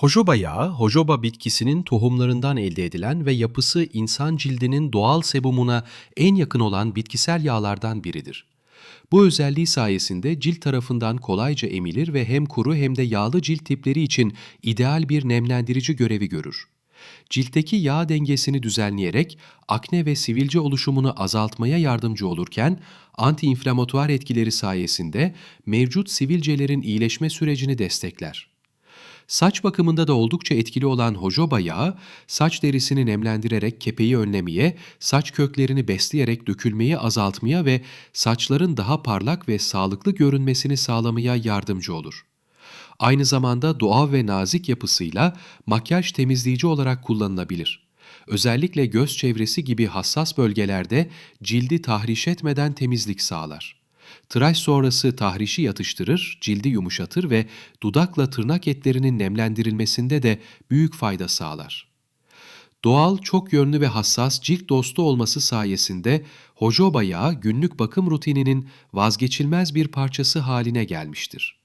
Jojoba yağı, jojoba bitkisinin tohumlarından elde edilen ve yapısı insan cildinin doğal sebumuna en yakın olan bitkisel yağlardan biridir. Bu özelliği sayesinde cilt tarafından kolayca emilir ve hem kuru hem de yağlı cilt tipleri için ideal bir nemlendirici görevi görür. Ciltteki yağ dengesini düzenleyerek akne ve sivilce oluşumunu azaltmaya yardımcı olurken antiinflamatuar etkileri sayesinde mevcut sivilcelerin iyileşme sürecini destekler. Saç bakımında da oldukça etkili olan jojoba yağı, saç derisini nemlendirerek kepeği önlemeye, saç köklerini besleyerek dökülmeyi azaltmaya ve saçların daha parlak ve sağlıklı görünmesini sağlamaya yardımcı olur. Aynı zamanda doğal ve nazik yapısıyla makyaj temizleyici olarak kullanılabilir. Özellikle göz çevresi gibi hassas bölgelerde cildi tahriş etmeden temizlik sağlar. Tıraş sonrası tahrişi yatıştırır, cildi yumuşatır ve dudakla tırnak etlerinin nemlendirilmesinde de büyük fayda sağlar. Doğal, çok yönlü ve hassas cilt dostu olması sayesinde jojoba yağı günlük bakım rutininin vazgeçilmez bir parçası haline gelmiştir.